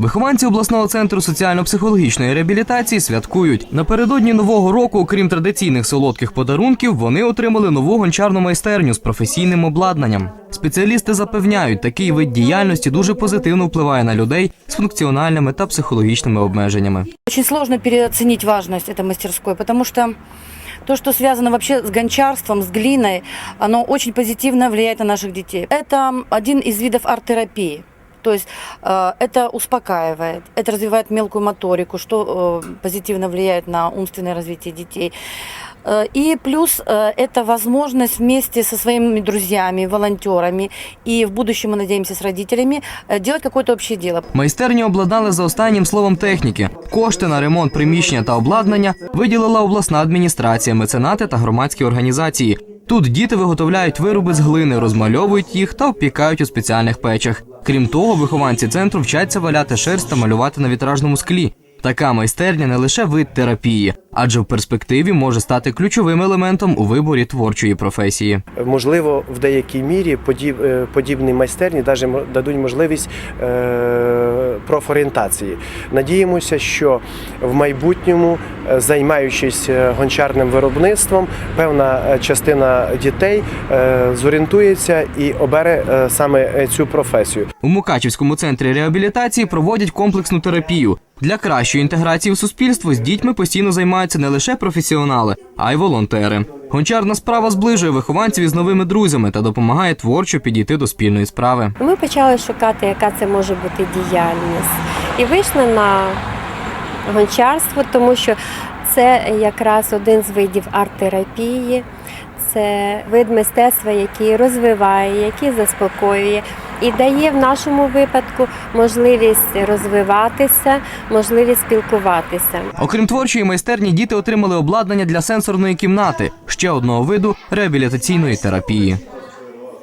Вихованці обласного центру соціально-психологічної реабілітації святкують. Напередодні нового року, окрім традиційних солодких подарунків, вони отримали нову гончарну майстерню з професійним обладнанням. Спеціалісти запевняють, такий вид діяльності дуже позитивно впливає на людей з функціональними та психологічними обмеженнями. Очень сложно переоценить важность этой мастерской, потому что то, что связано вообще с гончарством, с глиной, оно очень позитивно влияет на наших детей. Это один из видов арт-терапии. То есть э, это успокаивает, это развивает мелкую моторику, что э, позитивно влияет на умственное развитие детей. Э, И плюс э, это возможность вместе со своими друзьями, волонтерами и в будущем, мы надеемся, с родителями э, делать какое-то общее дело. Майстерню обладнали за останнім словом техніки. Кошти на ремонт приміщення та обладнання виділила обласна адміністрація, меценати та громадські організації. Тут діти виготовляють вироби з глини, розмальовують їх та впікають у спеціальних печах. Крім того, вихованці центру вчаться валяти шерсть та малювати на вітражному склі. Така майстерня не лише вид терапії, адже в перспективі може стати ключовим елементом у виборі творчої професії. Можливо, в деякій мірі подіб, е, подібні майстерні дадуть можливість е, профорієнтації. Надіємося, що в майбутньому, е, займаючись гончарним виробництвом, певна частина дітей зорієнтується і обере саме цю професію. У Мукачівському центрі реабілітації проводять комплексну терапію. Для кращої інтеграції в суспільство з дітьми постійно займаються не лише професіонали, а й волонтери. Гончарна справа зближує вихованців із новими друзями та допомагає творчо підійти до спільної справи. Ми почали шукати, яка це може бути діяльність, і вийшли на гончарство, тому що це якраз один з видів арт-терапії. Це вид мистецтва, який розвиває, який заспокоює і дає в нашому випадку можливість розвиватися, можливість спілкуватися. Окрім творчої майстерні, діти отримали обладнання для сенсорної кімнати, ще одного виду реабілітаційної терапії.